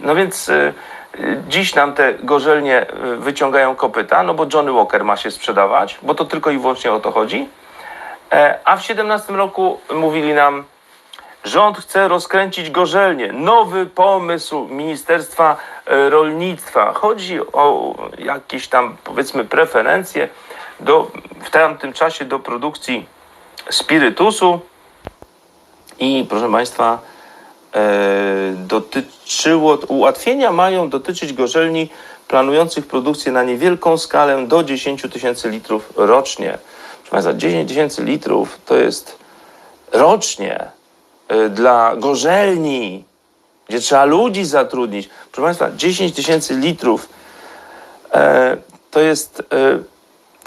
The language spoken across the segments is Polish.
No więc y, y, dziś nam te gorzelnie y, wyciągają kopyta, no bo Johnny Walker ma się sprzedawać, bo to tylko i wyłącznie o to chodzi. E, a w 17 roku mówili nam, rząd chce rozkręcić gorzelnie. Nowy pomysł Ministerstwa e, Rolnictwa. Chodzi o jakieś tam powiedzmy preferencje do, w tamtym czasie do produkcji spirytusu. I proszę Państwa, dotyczyło, ułatwienia mają dotyczyć gorzelni planujących produkcję na niewielką skalę do 10 tysięcy litrów rocznie. Proszę Państwa, 10 tysięcy litrów to jest rocznie e, dla gorzelni, gdzie trzeba ludzi zatrudnić. Proszę Państwa, 10 tysięcy litrów e, to jest, e,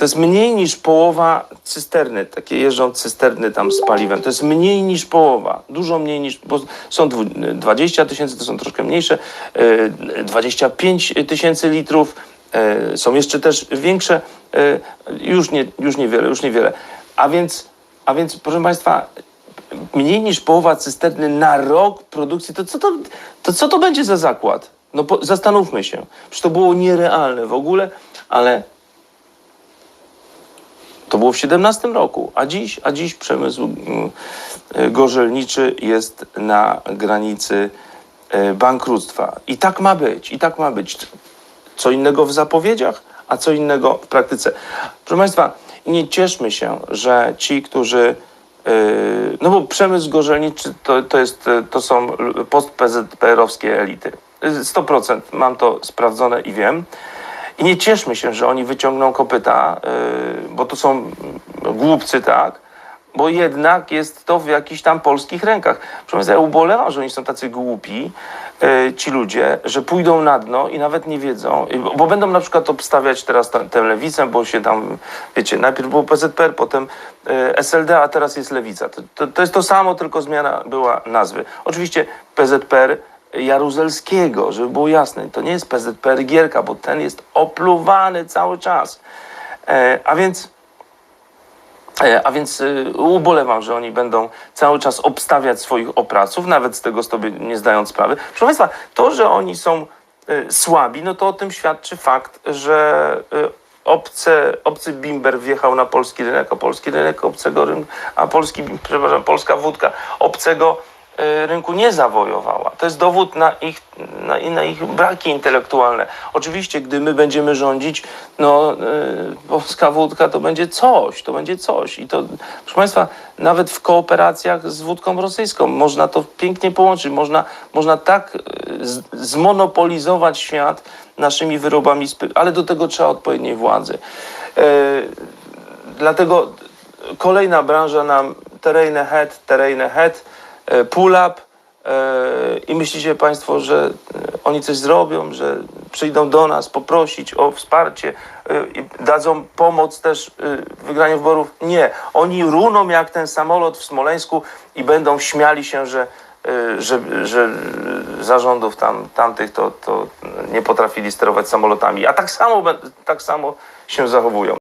to jest mniej niż połowa cysterny. Takie jeżdżą cysterny tam z paliwem. To jest mniej niż połowa. Dużo mniej niż, bo są dwu- 20 tysięcy, to są troszkę mniejsze. e, 25 tysięcy litrów. e, Są jeszcze też większe. e, Już, nie, już niewiele, już niewiele. A więc, a więc, proszę Państwa, mniej niż połowa cysterny na rok produkcji, to co to, to, co to będzie za zakład? No po, zastanówmy się. Przecież to było nierealne w ogóle, ale było w 17 roku, a dziś, a dziś przemysł mm, y, gorzelniczy jest na granicy y, bankructwa. I tak ma być, i tak ma być. Co innego w zapowiedziach, a co innego w praktyce. Proszę Państwa, nie cieszmy się, że ci, którzy. Yy, no bo przemysł gorzelniczy to, to, jest, to są post-PZPR-owskie elity. Y, 100% mam to sprawdzone i wiem. I nie cieszmy się, że oni wyciągną kopyta, yy, bo to są głupcy, tak? Bo jednak jest to w jakichś tam polskich rękach. Państwa, ja ubolewam, że oni są tacy głupi, yy, ci ludzie, że pójdą na dno i nawet nie wiedzą, bo, będą na przykład obstawiać teraz tę- lewicę, bo się tam, wiecie, najpierw było PZPR, potem yy, SLD, a teraz jest lewica. To, to, to jest to samo, tylko zmiana była nazwy. Oczywiście PZPR Jaruzelskiego, żeby było jasne, to nie jest PZPR Gierka, bo ten jest opluwany cały czas. E, a więc E, A więc y, ubolewam, że oni będą cały czas obstawiać swoich oprawców, nawet z tego sobie nie zdając sprawy. Proszę Państwa, to, że oni są y, słabi, no to o tym świadczy fakt, że y, obce, obcy bimber wjechał na polski rynek, a polski rynek obcego rynku, a polski, przepraszam, polska wódka obcego rynku nie zawojowała. To jest dowód na ich, na, na ich braki intelektualne. Oczywiście, gdy my będziemy rządzić, no y, polska wódka to będzie coś, to będzie coś. I to, proszę Państwa, nawet w kooperacjach z wódką rosyjską można to pięknie połączyć. Można, można tak z, zmonopolizować świat naszymi wyrobami, ale do tego trzeba odpowiedniej władzy. Dlatego kolejna branża nam terrain head, terrain head, e, pull up e, i myślicie Państwo, że e, oni coś zrobią, że przyjdą do nas poprosić o wsparcie i dadzą pomoc też w wygraniu wyborów? Nie. Oni runą jak ten samolot w Smoleńsku i będą śmiali się, że że, że zarządów tam, tamtych to, to nie potrafili sterować samolotami, a tak samo, tak samo się zachowują.